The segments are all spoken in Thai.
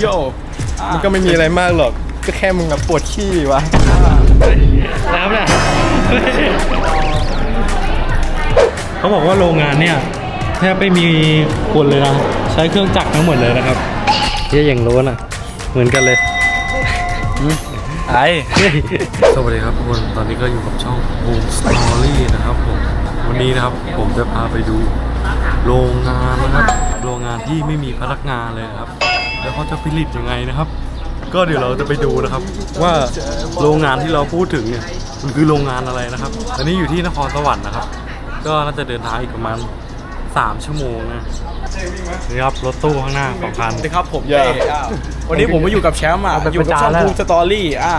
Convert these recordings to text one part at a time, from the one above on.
โยมันก็ไม่มีอะไรมากหรอก ก็แค่มึงอะปวดขี้วะแล้วเนี่ยเขาบอกว่าโรงงานเนี่ยแทบไม่มีคนเลยนะ ใช้เครื่องจักรทั้งหมดเลยนะครับเฮียอย่างรู้นะเหมือนกันเลยไอ้สวัสดีครับทุกคน ตอนนี้ก็อยู่กับช่อง Home Story นะครับผม วันนี้นะครับผมจะพาไปดู โรงงานนะครับ โรงงานที่ไม่มีพนักงานเลยนะครับ แล้วเขาจะผลิตยังไงนะครับ ก็เดี๋ยวเราจะไปดูนะครับ ว่าโรงงานที่เราพูดถึงเนี่ยมันคือโรงงานอะไรนะครับอันนี้อยู่ที่นครสวรรค์นะครับ ก็น่าจะเดินทางอีกประมาณ3ชั่วโมงนะนี่ครับรถตู้ข้างหน้าสองคันสวัสดีครับผมเต้อะวันนี้ผมมาอยู่กับแชมป์อะเอาไปอยู่กับช่องประจานแล้วภูมิสตอรี่อะ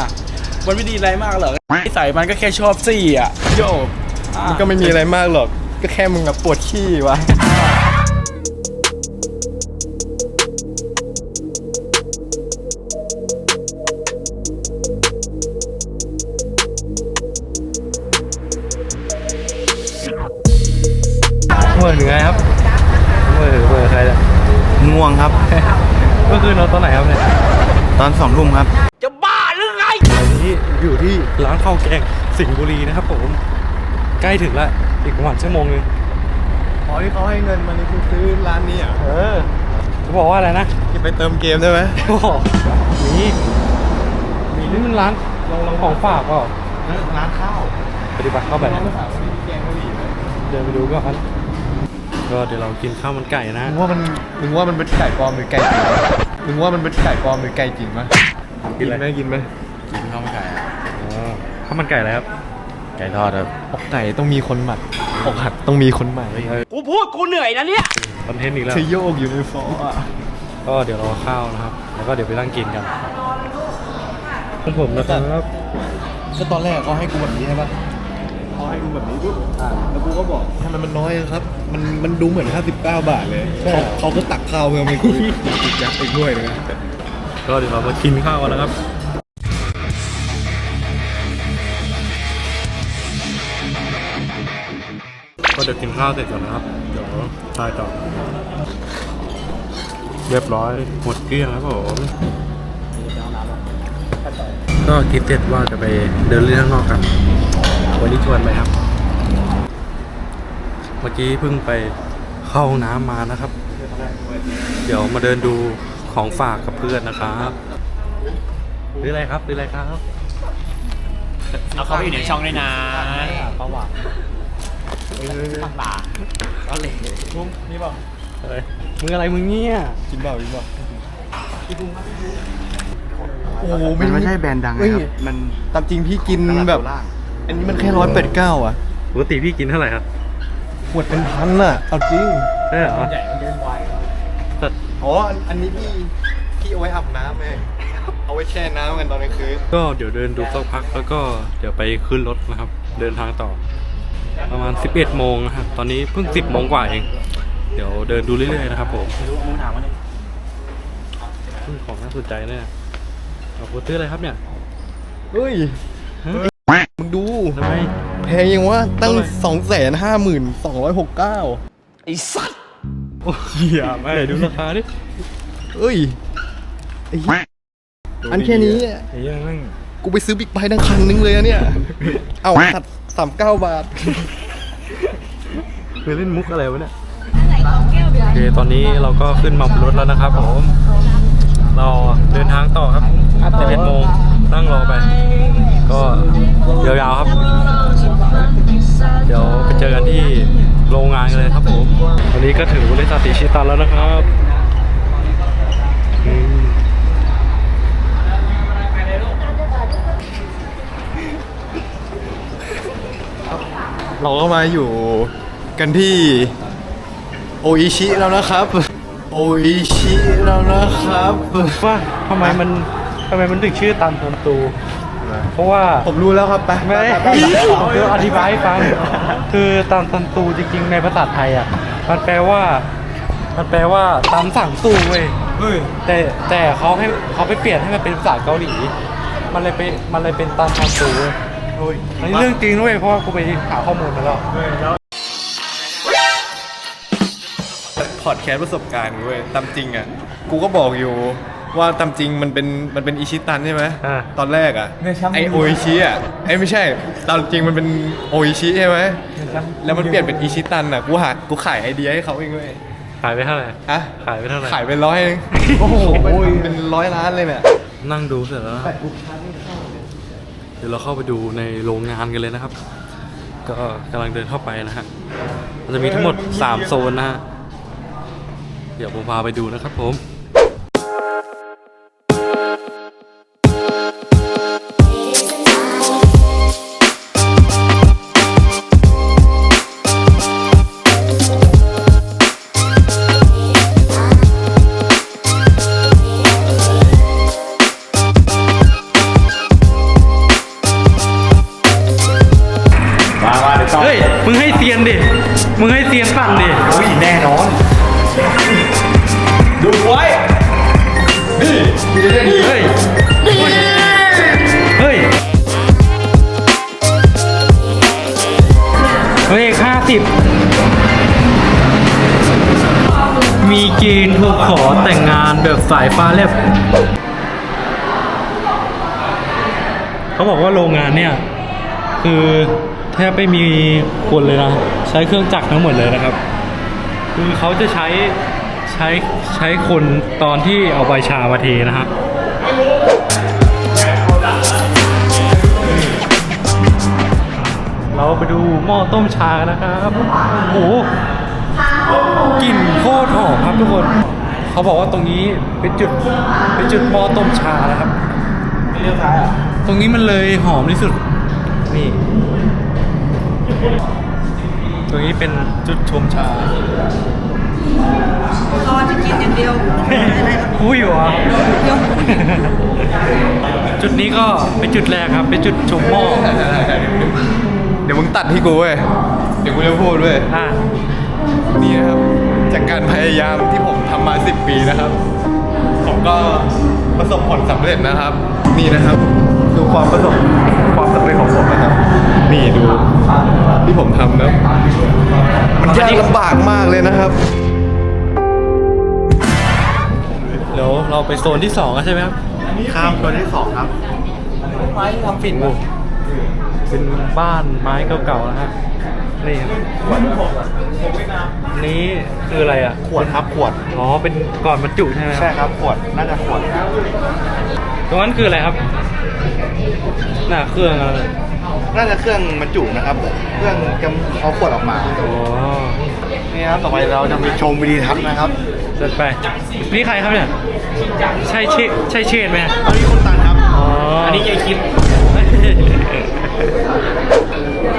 มันไม่ดีอะไรมากหรอกใส่มันก็แค่ชอบซี่อะโยอะมันก็ไม่มีอะไรมากหรอก ก็แค่มึงอะปวดขี้วะ นนอนตอนไหนครับเนี่ยตอนสองทุ่มครับอันนี้อยู่ที่ร้านข้าวแกงสิงห์บุรีนะครับผม ใกล้ถึงแล้วอีกประมาณชั่วโมงนึงอ๋อที่เขาให้เงินมานี่คือซื้อร้านนี้อะเออเขาบอกว่าอะไรนะจะไปเติมเกมได้ไหมโอ้โหมีมีนี่มันร้านลองลองของฝากเปล่าร้านข้าวปฏิบัติเข้าไปร้านข้าวไม่มีแกงกะหรี่เลยเดินไปดูก่อนก็เดี๋ยวเรากินข้าวมันไก่นะ มึงว่ามัน มึงว่ามันเป็นไก่ปลอมหรือไก่จริงวะ มึงว่ามันเป็นไก่ปลอมหรือไก่จริงมะกินอะไรไหมกินไหมกินข้าวมันไก่อะอ๋อข้าวมันไก่อะไรครับ ไก่ทอดครับอกไก่ต้องมีคนหมักอกหักต้องมีคนใหม่กูพูดกูเหนื่อยนะเนี่ยคอนเทนต์อีกแล้วเธอโยกอยู่ในฟออะก็เดี๋ยวรอข้าวนะครับ แล้วก็เดี๋ยวไปนั่งกินกันของผมนะครับก็ตอนแรกเขาให้กูแบบนี้ใช่ปะ เขาให้กูแบบนี้ปุ๊บอ่าแล้วกูก็บอกทำไมมันน้อยครับ มันมันดูเหมือน 59 บาทเลยเขาเขาก็ตักข้าวเพิ่มให้กูอีกยักษ์อีกด้วยเลยนะก็เดี๋ยวเรามากินข้าวกันนะครับก็เดี๋ยวกินข้าวเสร็จก่อนนะครับ เดี๋ยวทายต่อ เรียบร้อยหมดเกลี้ยงครับผม ก็คิดเสร็จว่าจะไปเดินเล่นข้างนอกกันวันนี้ชวนไปครับ เมื่อกี้เพิ่งไปเข้าห้องน้ำมานะครับ เดี๋ยวมาเดินดูของฝากกับเพื่อนนะครับหรืออะไรครับหรืออะไรครับเอาเขาไปอยู่ในช่องด้วยนะประวัติข้างหลังก็เลยมุ้งนี่เปล่าเฮ้ยมึงอะไรมึงเนี่ยกินเปล่ากินเปล่า โอ้โหมันไม่ใช่แบรนด์ดังเฮ้ยนะครับ มันตามจริงพี่กินตลาดแบบโคราชอันนี้มันแค่ร้อยเป็ดเก้าอะปกติพี่กินเท่าไหร่ครับขวดเป็นพันอะ เอาจริง ได้เหรอแต่อ๋ออันอันนี้พี่พี่เอาไว้อาบน้ำไงเอาไว้แช่น้ำกันตอนกลางคืน ก็เดี๋ยวเดินดูสักพักแล้วก็เดี๋ยวไปขึ้นรถนะครับ เดินทางต่อ ประมาณ 11 โมงนะครับตอนนี้เพิ่ง 10 โมงกว่าเอง เดี๋ยวเดินดูเรื่อยๆนะครับผมมึงถามว่าเนี่ยซึ่งของน่าสนใจเนี่ย เอาโคตรอะไรครับเนี่ยเฮ้ยฮะมึงดู ทำไม แพงยังวะ ตั้ง เท่าไหร่สองแสนห้าหมื่นสองร้อยหกเก้าไอ้สัตว์โอ้ยอย่าไม่ดูราคาดิเอ้ยไอ้เหี้ยอันแค่นี้อะไอ้เหี้ยังนั่งกูไปซื้อบิ๊กไบค์ทั้งคันนึงเลยอะเนี่ย เอาขัดสามเก้าบาทคือเล่นมุกอะไรวะเนี่ย โอเคตอนนี้เราก็ขึ้นมาบนรถแล้วนะครับผม ก็มาอยู่กันที่โออิชิแล้วนะครับ โออิชิแล้วนะครับว่าทำไมมันทำไมมันถึงชื่อตันทันตู เพราะว่าผมรู้แล้วครับไปไม่ไปไปไปเดี๋ยวอธิบายให้ฟัง คือตามตันตูจริง ๆ ในภาษาไทยอะ มันแปลว่า มันแปลว่าตามสั่งตูเว้ยเฮ้ยแต่แต่เขาให้เขาไปเปลี่ยนให้มันเป็นภาษาเกาหลี มันเลยไปมันเลยเป็นตามตันตูเว้ย เฮ้ยอันนี้เรื่องจริงด้วยเพราะว่ากูไปหาข้อมูลมาแล้วพอดแคสต์ประสบการณ์เว้ยตามจริงอะ กูก็บอกอยู่ว่าตามจริงมันเป็นมันเป็นอิชิตันใช่ไหมอ่าตอนแรกอะไอโออิชิอะไอไม่ใช่ตอนจริงมันเป็นโออิชิใช่ไหมแล้วมันเปลี่ยนเป็นอิชิตันอะกูหากูขายไอเดียให้เขาเองเลยขายไปเท่าไหร่ อะขายไปเท่าไหร่ ขายเป็นร้อยเองโอ้โหเป็นร้อยล้านเลยเนี่ยนั่งดูเสร็จแล้วนะ เดี๋ยวเราเข้าไปดูในโรงงานกันเลยนะครับ ก็กำลังเดินเข้าไปนะฮะมันจะมีทั้งหมด 3 โซนนะฮะ เดี๋ยวผมพาไปดูนะครับผม ฮ้ย เฮ้ย เฮ้ยห้าสิบมีเกณฑ์ถูกขอแต่งงานแบบสายฟ้าแลบเขาบอกว่าโรงงานเนี่ย คือแทบไม่มีคนเลยนะ ใช้เครื่องจักรทั้งหมดเลยนะครับ คือเขาจะใช้ ช้ใช้คนตอนที่เอาใบชามาเทนะฮะเราไปดูหม้อต้มชากันนะครับโอ้โหกลิ่นโคตรหอมครับทุกคน เขาบอกว่าตรงนี้เป็นจุดเป็นจุดหม้อต้มชานะครับตรงนี้มันเลยหอมที่สุด นี่ ตรงนี้เป็นจุดชมชา รอจะกินอย่างเดียวอะไรครับอุ้ยวะยกจุดนี้ก็เป็นจุดแรกครับ เป็นจุดชมหม้อเดี๋ยวมึงตัดให้กูเว้ย เดี๋ยวกูจะพูดเว้ยอะนี่นะครับ จากการพยายามที่ผมทำมา 10 ปีนะครับ ผมก็ประสบผลสำเร็จนะครับ นี่นะครับคือความประสบความสำเร็จของผมนะครับ นี่ดูที่ผมทำนะมันยากลำบากมากเลยนะครับ เดี๋ยวเราไปโซนที่สองกันใช่ไหมครับครับตัวที่สองครับไม้ทำฝิ่นเป็นบ้านไม้เก่าๆนะฮะนี่ครับนี้คืออะไรอะขวดครับขวดอ๋อเป็นก่อนบรรจุใช่ไหมใช่ครับขวดน่าจะขวด ตรงนั้นคืออะไรครับหน้าเครื่องอะไรน่าจะเครื่องบรรจุนะครับ เครื่องจะเอาขวดออกมาอ๋อนี่ครับต่อไปเราจะมีชมวิดีทัศน์นะครับ เดินไป นี่ใครครับเนี่ย ใช่เชใช่เชษไหมฮะอันนี้คุณตันครับอ๋ออัอันนี้ยายคิด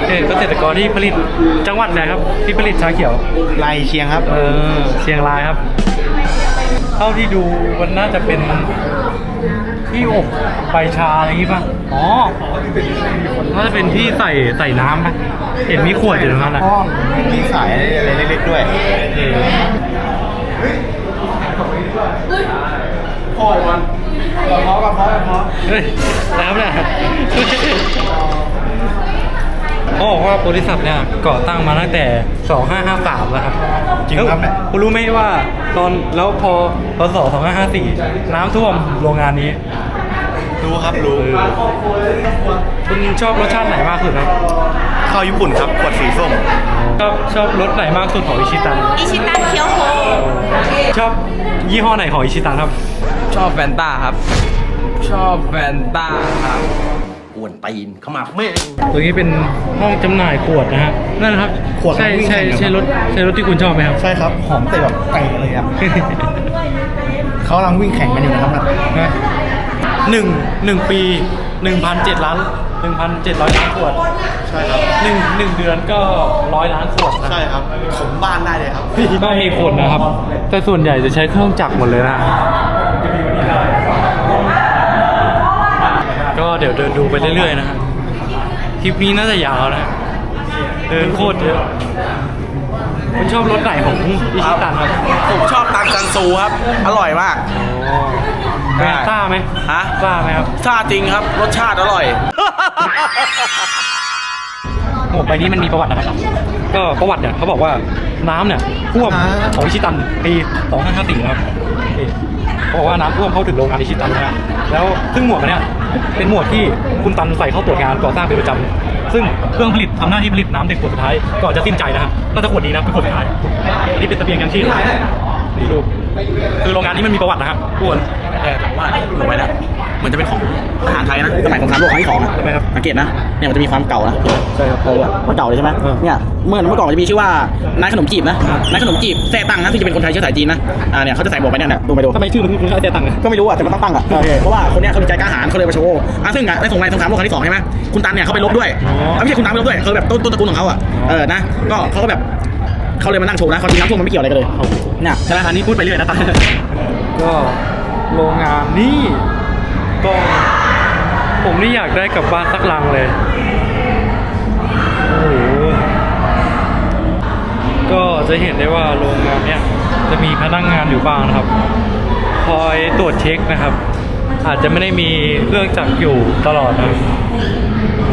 เออเกษตรกรที่ผลิตจังหวัดไหนครับ ที่ผลิตชาเขียวลายเชียงครับ เออเชียงรายครับ เท่าที่ดูมันน่าจะเป็นที่อบใบชาอะไรอย่างงี้ป่ะ อ๋อน่าจะเป็นที่ใส่ใส่น้ำนะเห็นมีขวดอยู่ตรงนั้นนะห้องมีสายอะไรเล็กๆด้วยเออ พ่อมันกระเพาะกระเพาะกระเพาะเฮ้ยน้ำเนี่ยเขาบอกว่าบริษัทเนี่ยก่อตั้งมาตั้งแต่ 2553 แล้วครับจริงครับเนี่ย คุณรู้ไหมว่าตอนแล้วพอพศ2554 น้ำท่วมโรงงานนี้ รู้ครับรู้คุณชอบรสชาติไหนมากสุดครับข้าวญี่ปุ่นครับขวดสีส้มชอบชอบรสไหนมากสุดของอิชิตัน อิชิตันเคียวโฮ ชอบยี่ห้อไหนของอิชิตันครับ ชอบแฟนตาครับ ชอบแฟนตาครับอ้วนตีนขมับแม่ตัวนี้เป็นห้องจำหน่ายขวดนะฮะ นั่นนะครับ ขวดใช่วิ่งใช่แข่งกันใช่รถใช่รถที่คุณชอบไหมครับ ใช่ครับ หอมเตะแบบเตะเลยครับ เขากำลังวิ่งแข่งกันอยู่นะครับนะหนึ่งหนึ่งปีหนึ่งพันเจ็ดล้าน หนึ่งพันเจ็ดร้อยล้านขวดใช่ครับ หนึ่งหนึ่งเดือนก็ร้อยล้านขวดนะใช่ครับผมบ้านได้เลยครับก็มีขวดนะครับ แต่ส่วนใหญ่จะใช้เครื่องจักรหมดเลยนะ ก็เดี๋ยวเดินดูไปเรื่อยๆนะฮะคลิปนี้น่าจะยาวนะ เดินโคตรเยอะคุณชอบรถไหนของอิชิตันครับผมชอบตังซันซูครับ อร่อยมากอ๋อเป็นซ่าไหมฮะ ซ่าไหมครับ ชาจริงครับ รสชาติอร่อย หมวกใบนี้มันมีประวัตินะครับ ก็ประวัติเนี่ยเขาบอกว่าน้ำเนี่ยท่วมของอิชิตันปี2554นะครับนี่เขาบอกว่าน้ำท่วมเข้าถึงโรงงานอิชิตันนะฮะแล้วซึ่งหมวกอันเนี้ยเป็นหมวกที่คุณตันใส่เข้าตรวจงานก่อสร้างเป็นประจำซึ่งเครื่องผลิตทำหน้าที่ผลิตน้ำเด็กขวดสุดท้ายก่อนจะสิ้นใจนะฮะก็จะขวดนี้นะเป็นขวดสุดท้ายอันนี้เป็นตะเบียงยังชีพนี่ดูคือโรงงานนี้มันมีประวัตินะครับทุกคน แต่ผมว่าลงไปแล้วเหมือนจะเป็นของทหารไทยนะสมัยสงครามโลกครั้งที่สองอะใช่ไหมครับสังเกตนะเนี่ยมันจะมีความเก่านะใช่ครับเออมันเก่าเลยใช่ไหมเออเนี่ยเมื่อเมื่อก่อนมันจะมีชื่อว่านายขนมจีบนะนายขนมจีบแซ่ตั้งนะที่จะเป็นคนไทยเชื้อสายจีนนะอ่าเนี่ยเขาจะใส่หมวกไปเนี่ยนะดูไปดูทำไมชื่อมันคุณค่าเสียตังค์อะก็ไม่รู้อะแต่มันต้องตั้งอะโอเคเพราะว่าคนเนี้ยเขามีใจกล้าหาญเขาเลยมาโชว์อะซึ่งอะในสงครามสงครามโลกครั้งที่สองใช่ไหมคุณตันเนี่ยเขาไปรบด้วยอ๋อเขาไม่ใช่คุณตันไปรบด้วยเขาแบบต้นต้นตระกูลของเขาอะเออนะก็เขาก็แบบเขาเลยมานั่งโชว์นะความจริงน้ำท่วมมันไม่เกี่ยวอะไรกันเลยเนี่ยใช่ไหมอันนี้พูดไปเรื่อยนะตันก็ โรงงานนี่ก็ผมนี่อยากได้กลับบ้านสักลังเลยโอ้โหก็จะเห็นได้ว่าโรงงานเนี้ยจะมีพนักงานอยู่บ้างนะครับ คอยตรวจเช็คนะครับ อาจจะไม่ได้มีเครื่องจักรอยู่ตลอดนะ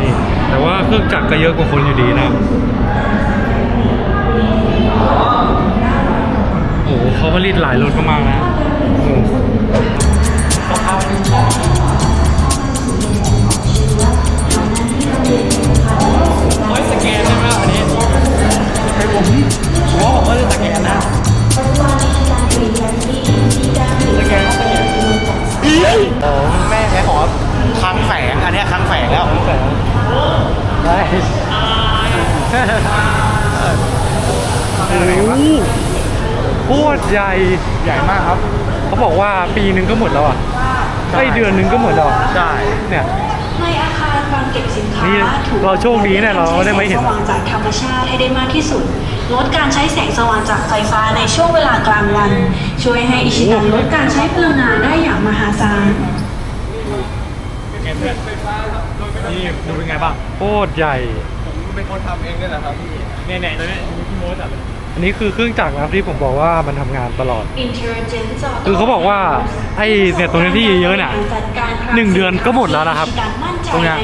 นี่แต่ว่าเครื่องจักรก็เยอะกว่าคนอยู่ดีนะครับโอ้โหเขาผลิตหลายรถมากๆนะโอ้โห เฮ้ยสแกนใช่ไหมอันนี้ไอ้ผมผมว่าผมก็จะสแกนนะสแกนสแกนโอ้ยแค่ขอคลังแฝงอันเนี้ยคลังแฝงแล้วแต่ได้โอ้โหโคตรใหญ่ ใหญ่มากครับ เขาบอกว่าปีหนึ่งก็หมดแล้วอะไอเดือนหนึ่งก็หมดแล้วอะใช่ เนี่ย ในอาคารวางเก็บสินค้านี่ถูกเราโชคดีเนี่ยเราได้มาเห็นแสงสว่างจากธรรมชาติให้ได้มากที่สุด ลดการใช้แสงสว่างจากไฟฟ้าในช่วงเวลากลางวัน ช่วยให้อิชิตันลดการใช้พลังงานได้อย่างมหาศาล นี่ดูเป็นไงบ้างโคตรใหญ่เป็นคนทำเองเนี่ยแหละครับพี่เนี่ยเนี่ยตอนนี้พี่โมจัดเลย อันนี้คือเครื่องจักรนะครับที่ผมบอกว่ามันทำงานตลอด Intelligence คือเขาบอกว่าไอ้เนี่ยตรงนี้ที่เยอะๆเนี่ยหนึ่งเดือนก็หมดแล้วนะครับตรงเนี้ย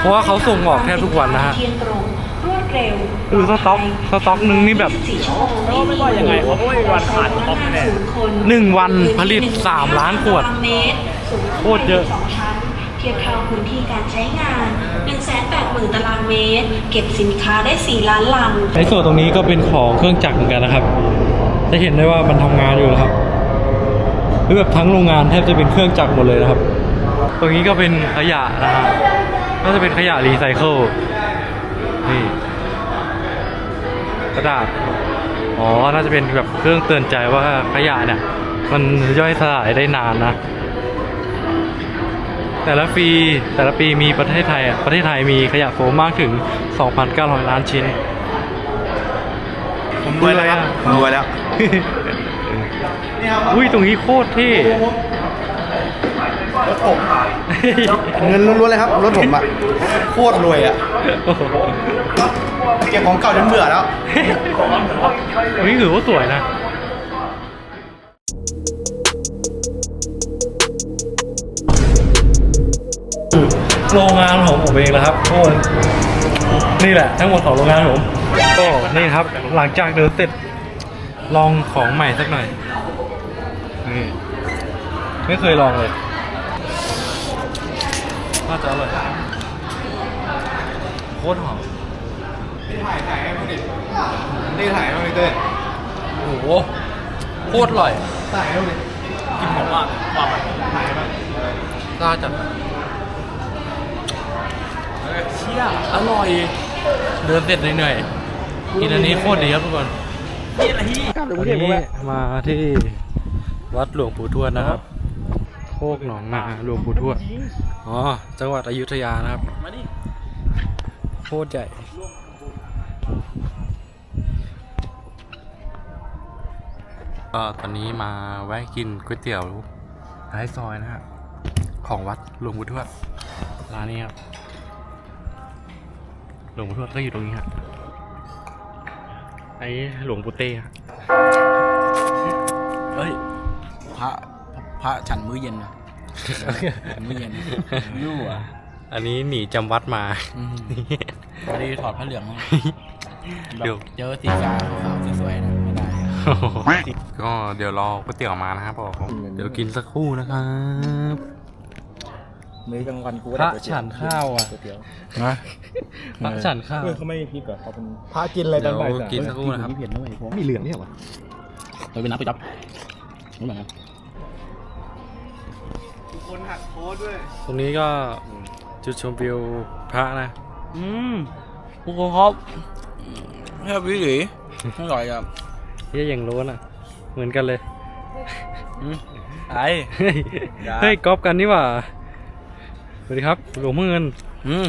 เพราะว่าเขาส่งออกแทบทุกวันนะฮะ คือสต็อกสต็อกหนึ่งนี่แบบไม่ว่ายังไงเขาไม่มีวันขาดสต็อกแน่ หนึ่งวันผลิตสามล้านขวดโคตรเยอะ สองชั้น เทียบเท่าพื้นที่การใช้งาน 180,000 ตารางเมตร เก็บสินค้าได้ 4 ล้านลัง ในส่วนตรงนี้ก็เป็นของเครื่องจักรเหมือนกันนะครับ จะเห็นได้ว่ามันทำงานอยู่นะครับคือแบบทั้งโรงงานแทบจะเป็นเครื่องจักรหมดเลยนะครับ ตรงนี้ก็เป็นขยะนะฮะน่าจะเป็นขยะรีไซเคิล นี่กระดาษ อ๋อ น่าจะเป็นแบบเครื่องเตือนใจว่าขยะเนี่ย มันย่อยสลายได้นานนะ แต่ละปีแต่ละปีมีประเทศไทยอะประเทศไทยมีขยะโฟมมากถึง 2,900 ล้านชิ้น ผมรวยแล้วครับผมรวยแล้ว อุ้ยตรงนี้โคตรเท่รถผมเงินล้วนๆเลยครับ รถผมอะโคตรรวยอะโอ้โหเก็บของเก่าจนเบื่อแล้วตรงนี้ถือว่าสวยนะ โรงงานของผมเองนะครับทุกคนนี่แหละ ทั้งหมดของโรงงานผมก็นี่ครับ หลังจากเดินเสร็จลองของใหม่สักหน่อยนี่ไม่เคยลองเลยน่าจะอร่อยโคตรหอมถ่ายถ่ายให้ดูดินี่ถ่ายให้ดูดิเต้ยโอ้โหโคตรอร่อยถ่ายให้ดูดิกินหอมมากความแบบถ่ายให้มันน่าจะเชี่ยอร่อย เดินเสร็จเหนื่อยๆกินอันนี้โคตรดีครับทุกคนวันนี้มาที่วัดหลวงปู่ทวดนะครับ โคกหนองนาหลวงปู่ทวด อ๋อ จังหวัดอยุธยานะครับ โคตรใหญ่ ก็ตอนนี้มาแวะกินก๋วยเตี๋ยวท้ายซอยนะฮะของวัดหลวงปู่ทวดร้านนี้ครับ หลวงปู่ทวดก็อยู่ตรงนี้ฮะไอ้หลวงปู่เต้ฮะเฮ้ยพระพระฉันมื้อเย็นนะฉันมื้อเย็นยู่อะอันนี้หนีจำวัดมาอืมพอดีถอดผ้าเหลืองเดี๋ยวเจอสีขาวขาวสวยๆนะไม่ได้ก็เดี๋ยวรอก๋วยเตี๋ยวมานะครับผมเดี๋ยวกินสักครู่นะครับ มื้อกลางวันกูพระฉันข้าวอะเตี๋ยวนะพระฉันข้าว เออเขาไม่มีพริกเหรอเขาเป็นพระกินอะไรตอนบ่ายเดี๋ยวกิน สักครู่นะครับ เห็นด้วยผมมีเหลืองเนี่ยวะไปเป็นนักไปจับไม่เหมือนกันคนหักโค้ดด้วยตรงนี้ก็จุดชมวิวพระนะ อืมทุกคนครับแค่วิถีอร่อยอะเฮียอย่างโล้นอะ เหมือนกันเลย ไอ้เฮ้ยอย่าเฮ้ยก๊อปกันนี่หว่า สวัสดีครับหลวงพ่อเงินอืม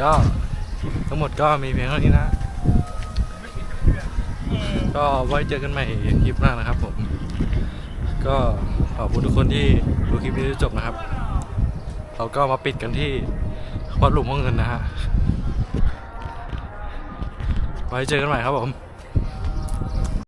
ก็ทั้งหมดก็มีเพียงเท่านี้นะ ก็ไว้เจอกันใหม่คลิปหน้านะครับผม ก็ขอบคุณทุกคนที่ดูคลิปนี้จนจบนะครับ เราก็มาปิดกันที่วัดหลวงพ่อเงินนะฮะ ไว้เจอกันใหม่ครับผม